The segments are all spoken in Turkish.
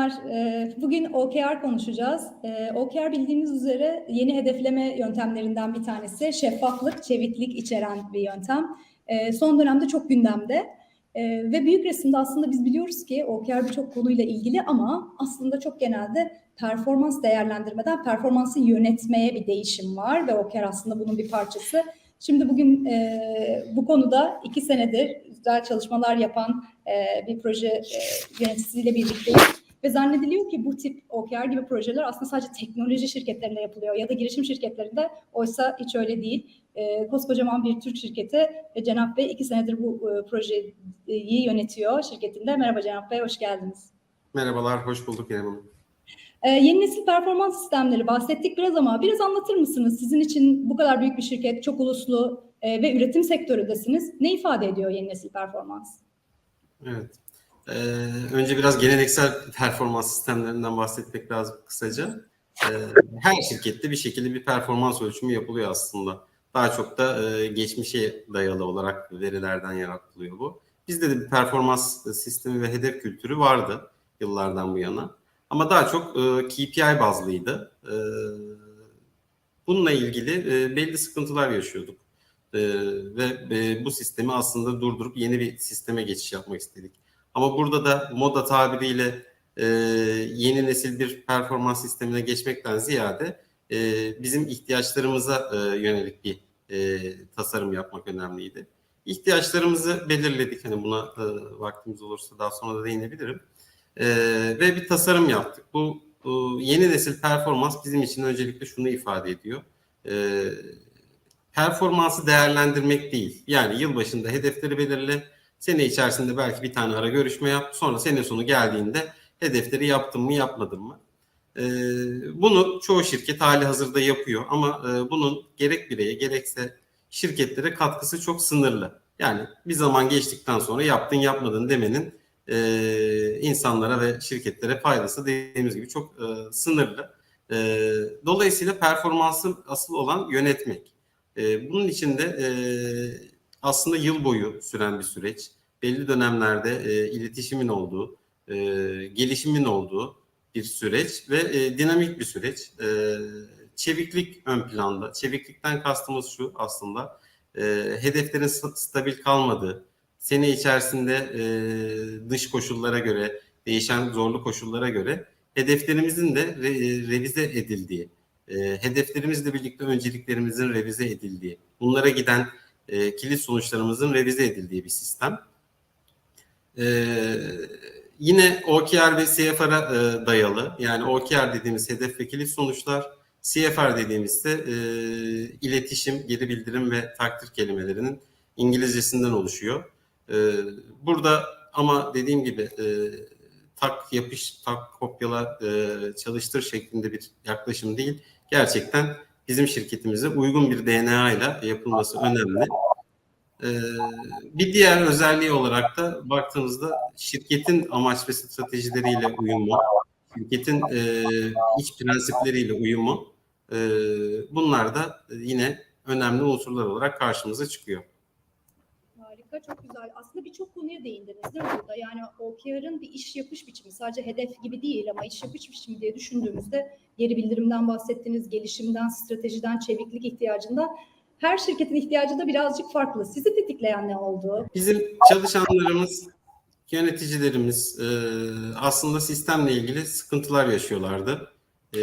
Selamlar. Ee, Bugün OKR konuşacağız. Ee, OKR bildiğiniz üzere yeni hedefleme yöntemlerinden bir tanesi. Şeffaflık, çeviklik içeren bir yöntem. Ee, Son dönemde çok gündemde. Ve büyük resimde aslında biz biliyoruz ki OKR birçok konuyla ilgili ama aslında çok genelde performans değerlendirmeden performansı yönetmeye bir değişim var ve OKR aslında bunun bir parçası. Şimdi bugün e, bu konuda iki senedir güzel çalışmalar yapan e, bir proje e, yöneticisiyle birlikteyim. Ve zannediliyor ki bu tip OKR gibi projeler aslında sadece teknoloji şirketlerinde yapılıyor ya da girişim şirketlerinde. Oysa hiç öyle değil. E, koskocaman bir Türk şirketi ve Cenap Bey iki senedir bu e, projeyi yönetiyor şirketinde. Merhaba Cenap Bey, hoş geldiniz. Merhabalar, hoş bulduk İrem Hanım. Ee, yeni nesil performans sistemleri bahsettik biraz ama biraz anlatır mısınız? Sizin için bu kadar büyük bir şirket, çok uluslu e, ve üretim sektöründesiniz. Ne ifade ediyor yeni nesil performans? Evet. Ee, önce biraz geleneksel performans sistemlerinden bahsetmek lazım kısaca. Ee, her şirkette bir şekilde bir performans ölçümü yapılıyor aslında. Daha çok da e, geçmişe dayalı olarak verilerden yaratılıyor bu. Bizde de bir performans sistemi ve hedef kültürü vardı yıllardan bu yana. Ama daha çok e, KPI bazlıydı. E, bununla ilgili e, belli sıkıntılar yaşıyorduk. E, ve e, bu sistemi aslında durdurup yeni bir sisteme geçiş yapmak istedik. Ama burada da moda tabiriyle e, yeni nesil bir performans sistemine geçmekten ziyade e, bizim ihtiyaçlarımıza e, yönelik bir e, tasarım yapmak önemliydi. İhtiyaçlarımızı belirledik. Hani buna e, vaktimiz olursa daha sonra da değinebilirim. E, ve bir tasarım yaptık. Bu e, yeni nesil performans bizim için öncelikle şunu ifade ediyor. E, performansı değerlendirmek değil. Yani yılbaşında hedefleri belirle, sene içerisinde belki bir tane ara görüşme yap, sonra sene sonu geldiğinde hedefleri yaptım mı yapmadım mı? E, bunu çoğu şirket hali hazırda yapıyor ama e, bunun gerek bireye gerekse şirketlere katkısı çok sınırlı. Yani bir zaman geçtikten sonra yaptın yapmadın demenin e, insanlara ve şirketlere faydası dediğimiz gibi çok e, sınırlı. E, dolayısıyla performansı asıl olan yönetmek. E, bunun için de e, aslında yıl boyu süren bir süreç. Belli dönemlerde e, iletişimin olduğu, e, gelişimin olduğu bir süreç ve e, dinamik bir süreç. E, çeviklik ön planda. Çeviklikten kastımız şu aslında. E, hedeflerin stabil kalmadığı, sene içerisinde e, dış koşullara göre, değişen zorlu koşullara göre hedeflerimizin de re, revize edildiği, e, hedeflerimizle birlikte önceliklerimizin revize edildiği, bunlara giden e, kilit sonuçlarımızın revize edildiği bir sistem. E, yine OKR ve CFR'a e, dayalı, yani OKR dediğimiz hedef ve kilit sonuçlar, CFR dediğimizde e, iletişim, geri bildirim ve takdir kelimelerinin İngilizcesinden oluşuyor. Ee, burada ama dediğim gibi e, tak yapış, tak kopyala, e, çalıştır şeklinde bir yaklaşım değil. Gerçekten bizim şirketimize uygun bir DNA ile yapılması önemli. Ee, bir diğer özelliği olarak da baktığımızda şirketin amaç ve stratejileriyle uyumu, şirketin e, iç prensipleriyle uyumu, e, bunlar da yine önemli unsurlar olarak karşımıza çıkıyor harika, çok güzel. Aslında birçok konuya değindiniz değil mi burada? Yani OKR'ın bir iş yapış biçimi, sadece hedef gibi değil ama iş yapış biçimi diye düşündüğümüzde geri bildirimden bahsettiniz, gelişimden, stratejiden, çeviklik ihtiyacında her şirketin ihtiyacı da birazcık farklı. Sizi tetikleyen ne oldu? Bizim çalışanlarımız, yöneticilerimiz e, aslında sistemle ilgili sıkıntılar yaşıyorlardı. E,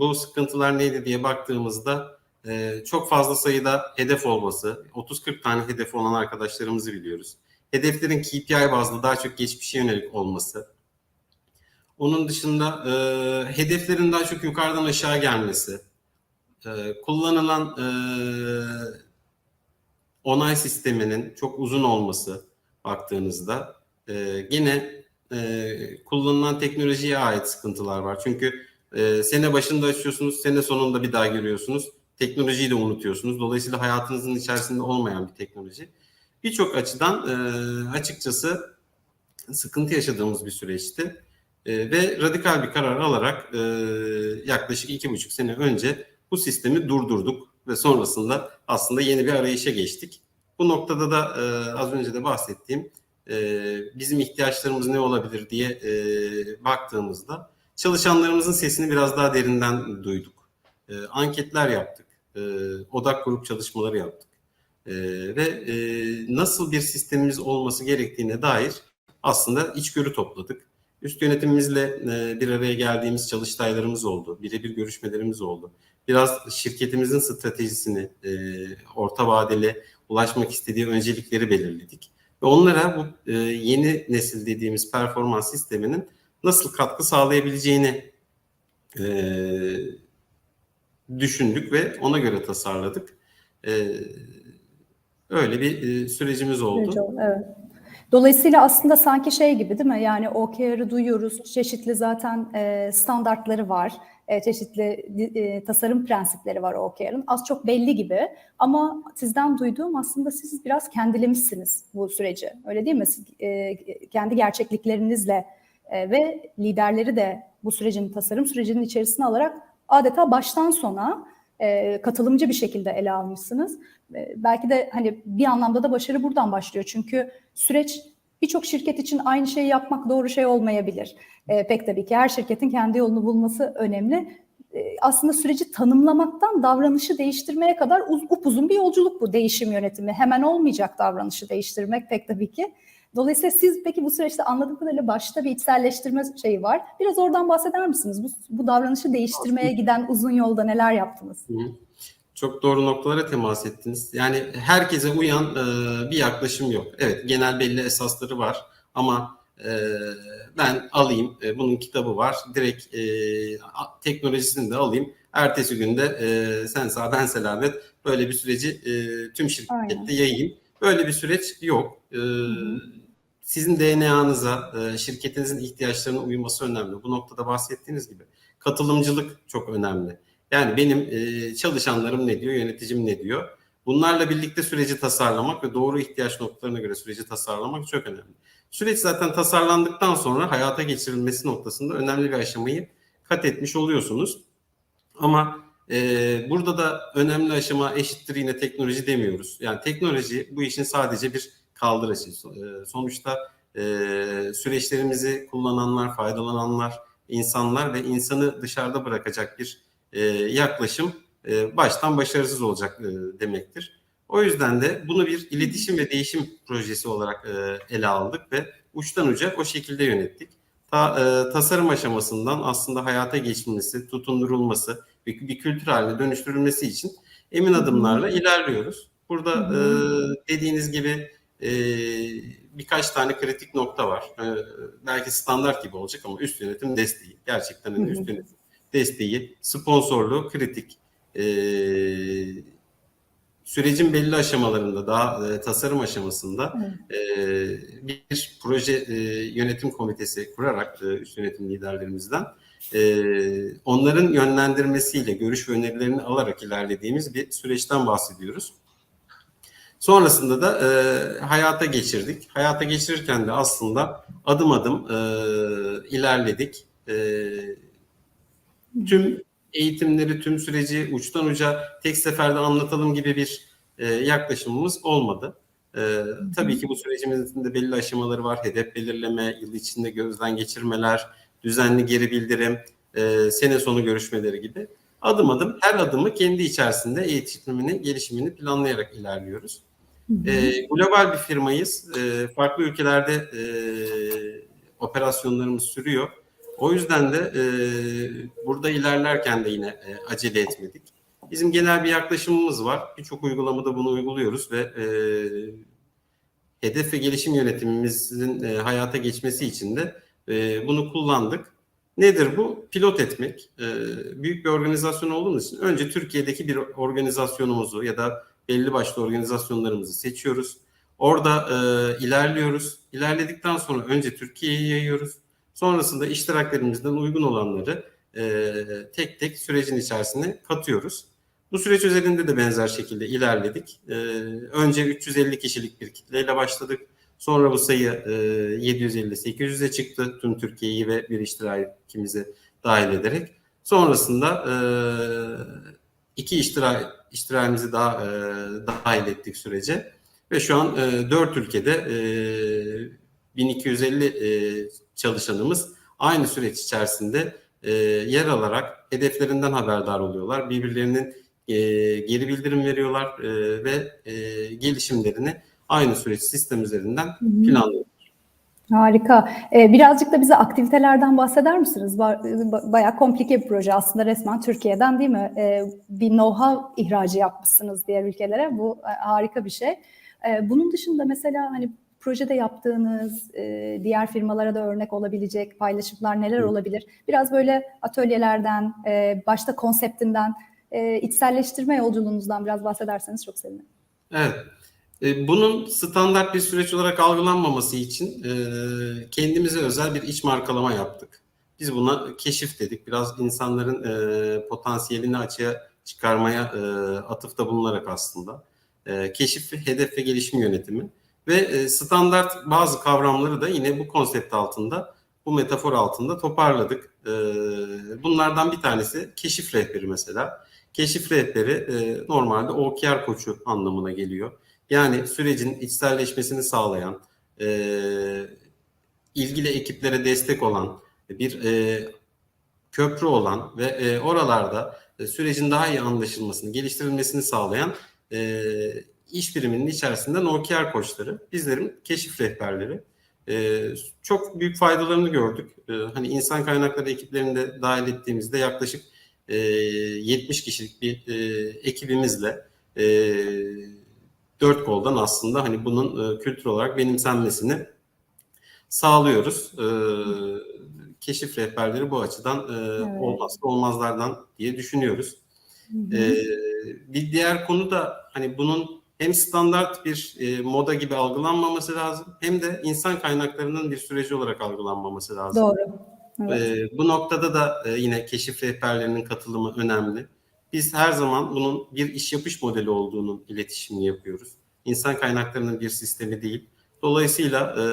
bu sıkıntılar neydi diye baktığımızda e, çok fazla sayıda hedef olması, 30-40 tane hedef olan arkadaşlarımızı biliyoruz. Hedeflerin KPI bazlı daha çok geçmişe yönelik olması. Onun dışında e, hedeflerin daha çok yukarıdan aşağı gelmesi. E, kullanılan e, onay sisteminin çok uzun olması baktığınızda. E, yine e, kullanılan teknolojiye ait sıkıntılar var. Çünkü e, sene başında açıyorsunuz, sene sonunda bir daha görüyorsunuz teknolojiyi de unutuyorsunuz. Dolayısıyla hayatınızın içerisinde olmayan bir teknoloji. Birçok açıdan e, açıkçası sıkıntı yaşadığımız bir süreçti. E, ve radikal bir karar alarak e, yaklaşık iki buçuk sene önce bu sistemi durdurduk ve sonrasında aslında yeni bir arayışa geçtik. Bu noktada da e, az önce de bahsettiğim e, bizim ihtiyaçlarımız ne olabilir diye e, baktığımızda çalışanlarımızın sesini biraz daha derinden duyduk. E, anketler yaptık, e, odak grup çalışmaları yaptık e, ve e, nasıl bir sistemimiz olması gerektiğine dair aslında içgörü topladık. Üst yönetimimizle e, bir araya geldiğimiz çalıştaylarımız oldu, birebir görüşmelerimiz oldu. Biraz şirketimizin stratejisini, e, orta vadeli ulaşmak istediği öncelikleri belirledik. Ve onlara bu e, yeni nesil dediğimiz performans sisteminin nasıl katkı sağlayabileceğini e, düşündük ve ona göre tasarladık. E, öyle bir e, sürecimiz oldu. Evet. Dolayısıyla aslında sanki şey gibi değil mi? Yani OKR'ı duyuyoruz. Çeşitli zaten e, standartları var. E, çeşitli e, tasarım prensipleri var OKR'ın. Az çok belli gibi. Ama sizden duyduğum aslında siz biraz kendilemişsiniz bu süreci. Öyle değil mi? Siz, e, kendi gerçekliklerinizle e, ve liderleri de bu sürecin, tasarım sürecinin içerisine alarak adeta baştan sona e, katılımcı bir şekilde ele almışsınız. E, belki de hani bir anlamda da başarı buradan başlıyor. Çünkü süreç birçok şirket için aynı şeyi yapmak doğru şey olmayabilir. E, pek tabii ki her şirketin kendi yolunu bulması önemli. E, aslında süreci tanımlamaktan davranışı değiştirmeye kadar uz, upuzun bir yolculuk bu değişim yönetimi. Hemen olmayacak davranışı değiştirmek pek tabii ki. Dolayısıyla siz peki bu süreçte anladığım kadarıyla başta bir içselleştirme şeyi var. Biraz oradan bahseder misiniz? Bu, bu davranışı değiştirmeye giden uzun yolda neler yaptınız? Çok doğru noktalara temas ettiniz. Yani herkese uyan e, bir yaklaşım yok. Evet genel belli esasları var ama e, ben alayım e, bunun kitabı var. Direkt e, teknolojisini de alayım. Ertesi günde e, sen sağ ben selamet böyle bir süreci e, tüm şirkette Aynen. yayayım. Böyle bir süreç yok. E, sizin DNA'nıza, e, şirketinizin ihtiyaçlarına uyması önemli. Bu noktada bahsettiğiniz gibi katılımcılık çok önemli. Yani benim e, çalışanlarım ne diyor, yöneticim ne diyor. Bunlarla birlikte süreci tasarlamak ve doğru ihtiyaç noktalarına göre süreci tasarlamak çok önemli. Süreç zaten tasarlandıktan sonra hayata geçirilmesi noktasında önemli bir aşamayı kat etmiş oluyorsunuz. Ama e, burada da önemli aşama eşittir yine teknoloji demiyoruz. Yani teknoloji bu işin sadece bir kaldırıcı. E, sonuçta e, süreçlerimizi kullananlar, faydalananlar, insanlar ve insanı dışarıda bırakacak bir e, yaklaşım e, baştan başarısız olacak e, demektir. O yüzden de bunu bir iletişim ve değişim projesi olarak e, ele aldık ve uçtan uca o şekilde yönettik. Ta, e, tasarım aşamasından aslında hayata geçmesi, tutundurulması, bir, bir kültür haline dönüştürülmesi için emin adımlarla ilerliyoruz. Burada e, dediğiniz gibi e, birkaç tane kritik nokta var. E, belki standart gibi olacak ama üst yönetim desteği. Gerçekten hani üst yönetim desteği, sponsorluğu kritik. E, sürecin belli aşamalarında, daha e, tasarım aşamasında e, bir proje e, yönetim komitesi kurarak e, üst yönetim liderlerimizden e, onların yönlendirmesiyle, görüş ve önerilerini alarak ilerlediğimiz bir süreçten bahsediyoruz. Sonrasında da e, hayata geçirdik. Hayata geçirirken de aslında adım adım e, ilerledik. E, tüm eğitimleri, tüm süreci uçtan uca tek seferde anlatalım gibi bir e, yaklaşımımız olmadı. E, tabii ki bu sürecimizin de belli aşamaları var. Hedef belirleme, yıl içinde gözden geçirmeler, düzenli geri bildirim, e, sene sonu görüşmeleri gibi. Adım adım her adımı kendi içerisinde eğitimini, gelişimini planlayarak ilerliyoruz. E, global bir firmayız. E, farklı ülkelerde e, operasyonlarımız sürüyor. O yüzden de e, burada ilerlerken de yine e, acele etmedik. Bizim genel bir yaklaşımımız var. Birçok uygulamada bunu uyguluyoruz ve e, hedef ve gelişim yönetimimizin e, hayata geçmesi için de e, bunu kullandık. Nedir bu? Pilot etmek. E, büyük bir organizasyon olduğumuz için önce Türkiye'deki bir organizasyonumuzu ya da belli başlı organizasyonlarımızı seçiyoruz. Orada e, ilerliyoruz. İlerledikten sonra önce Türkiye'ye yayıyoruz. Sonrasında iştiraklerimizden uygun olanları e, tek tek sürecin içerisine katıyoruz. Bu süreç özelinde de benzer şekilde ilerledik. E, önce 350 kişilik bir kitleyle başladık. Sonra bu sayı e, 750-800'e çıktı tüm Türkiye'yi ve bir iştirakimizi dahil ederek. Sonrasında e, iki iştirak, iştirakimizi daha e, dahil ettik sürece. Ve şu an e, dört ülkede e, 1250 e, çalışanımız aynı süreç içerisinde e, yer alarak hedeflerinden haberdar oluyorlar. Birbirlerinin e, geri bildirim veriyorlar e, ve e, gelişimlerini aynı süreç sistem üzerinden planlıyorlar. Harika. Ee, birazcık da bize aktivitelerden bahseder misiniz? Ba- ba- Bayağı komplike bir proje aslında resmen Türkiye'den değil mi? Ee, bir know-how ihracı yapmışsınız diğer ülkelere. Bu e, harika bir şey. Ee, bunun dışında mesela hani projede yaptığınız e, diğer firmalara da örnek olabilecek paylaşımlar neler olabilir? Biraz böyle atölyelerden, e, başta konseptinden, e, içselleştirme yolculuğunuzdan biraz bahsederseniz çok sevinirim. Evet. E, Bunun standart bir süreç olarak algılanmaması için e, kendimize özel bir iç markalama yaptık. Biz buna keşif dedik. Biraz insanların e, potansiyelini açığa çıkarmaya atıfta bulunarak aslında. Keşif, hedef ve gelişim yönetimi. Ve e, standart bazı kavramları da yine bu konsept altında, bu metafor altında toparladık. E, bunlardan bir tanesi keşif rehberi mesela. Keşif rehberi e, normalde OKR koçu anlamına geliyor. Yani sürecin içselleşmesini sağlayan, ilgili ekiplere destek olan, bir köprü olan ve oralarda sürecin daha iyi anlaşılmasını, geliştirilmesini sağlayan iş biriminin içerisinden OKR koçları, bizlerin keşif rehberleri. E, çok büyük faydalarını gördük. E, hani insan kaynakları ekiplerini de dahil ettiğimizde yaklaşık e, 70 kişilik bir e, ekibimizle e, dört koldan aslında hani bunun e, kültür olarak benimsenmesini sağlıyoruz. E, keşif rehberleri bu açıdan e, Evet. olmazsa olmazlardan diye düşünüyoruz. Hı hı. E, bir diğer konu da hani bunun hem standart bir e, moda gibi algılanmaması lazım hem de insan kaynaklarının bir süreci olarak algılanmaması lazım. Doğru. Evet. Ee, bu noktada da e, yine keşif rehberlerinin katılımı önemli. Biz her zaman bunun bir iş yapış modeli olduğunun iletişimini yapıyoruz. İnsan kaynaklarının bir sistemi değil. Dolayısıyla e,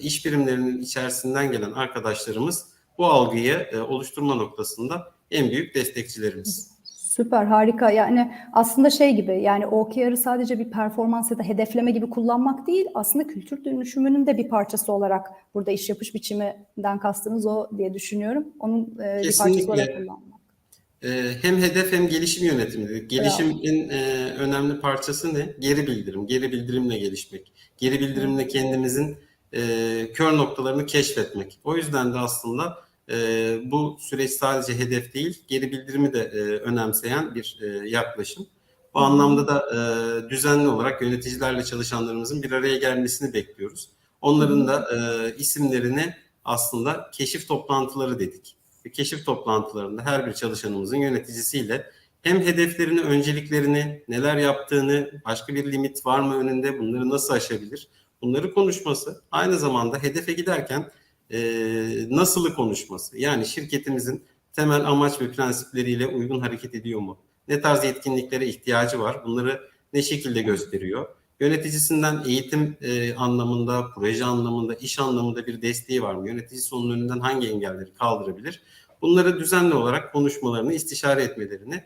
iş birimlerinin içerisinden gelen arkadaşlarımız bu algıyı e, oluşturma noktasında en büyük destekçilerimiz. Süper, harika. Yani aslında şey gibi, yani OKR'ı sadece bir performans ya da hedefleme gibi kullanmak değil, aslında kültür dönüşümünün de bir parçası olarak burada iş yapış biçiminden kastınız o diye düşünüyorum. Onun e, bir parçası olarak kullanmak. Ee, hem hedef hem gelişim yönetimi dedik. Gelişimin e, önemli parçası ne? Geri bildirim. Geri bildirimle gelişmek. Geri bildirimle kendimizin e, kör noktalarını keşfetmek. O yüzden de aslında e, bu süreç sadece hedef değil, geri bildirimi de e, önemseyen bir e, yaklaşım. Bu hı. anlamda da e, düzenli olarak yöneticilerle çalışanlarımızın bir araya gelmesini bekliyoruz. Onların da e, isimlerini aslında keşif toplantıları dedik keşif toplantılarında her bir çalışanımızın yöneticisiyle hem hedeflerini, önceliklerini, neler yaptığını, başka bir limit var mı önünde, bunları nasıl aşabilir, bunları konuşması, aynı zamanda hedefe giderken e, nasılı konuşması. Yani şirketimizin temel amaç ve prensipleriyle uygun hareket ediyor mu? Ne tarz yetkinliklere ihtiyacı var? Bunları ne şekilde gösteriyor? Yöneticisinden eğitim e, anlamında, proje anlamında, iş anlamında bir desteği var mı? Yöneticisi onun önünden hangi engelleri kaldırabilir? Bunları düzenli olarak konuşmalarını, istişare etmelerini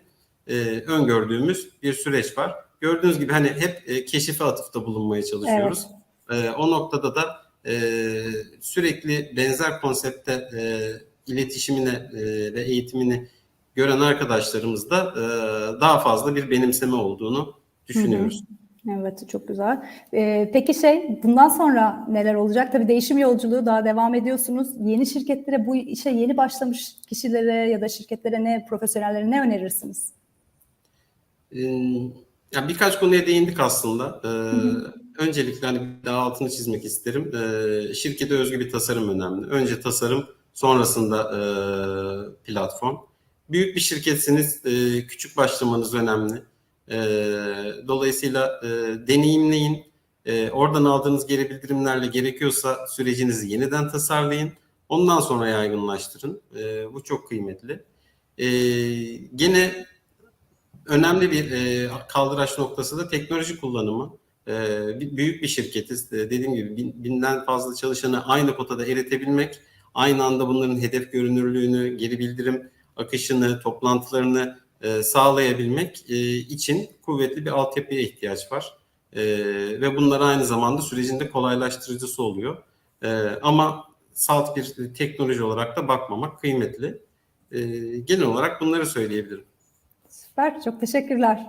e, öngördüğümüz bir süreç var. Gördüğünüz gibi hani hep e, keşife atıfta bulunmaya çalışıyoruz. E, o noktada da sürekli benzer konsepte e, iletişimine e, ve eğitimini gören arkadaşlarımız da e, daha fazla bir benimseme olduğunu düşünüyoruz. Evet, çok güzel. Ee, peki şey, bundan sonra neler olacak? Tabii değişim yolculuğu daha devam ediyorsunuz. Yeni şirketlere, bu işe yeni başlamış kişilere ya da şirketlere ne, profesyonellere ne önerirsiniz? Ee, ya birkaç konuya değindik aslında. Ee, hı. Öncelikle hani daha altını çizmek isterim. Ee, şirkete özgü bir tasarım önemli. Önce tasarım, sonrasında e, platform. Büyük bir şirketsiniz, e, küçük başlamanız önemli. E, dolayısıyla e, deneyimleyin. E, oradan aldığınız geri bildirimlerle gerekiyorsa sürecinizi yeniden tasarlayın. Ondan sonra yaygınlaştırın. E, bu çok kıymetli. E, gene önemli bir e, kaldıraç noktası da teknoloji kullanımı. E, bir- büyük bir şirketiz. E, dediğim gibi bin- binden fazla çalışanı aynı potada eritebilmek, aynı anda bunların hedef görünürlüğünü, geri bildirim akışını, toplantılarını e, sağlayabilmek e, için kuvvetli bir altyapıya ihtiyaç var. E, ve bunlar aynı zamanda sürecin de kolaylaştırıcısı oluyor. Ama salt bir teknoloji olarak da bakmamak kıymetli. Genel olarak bunları söyleyebilirim. Süper, çok teşekkürler.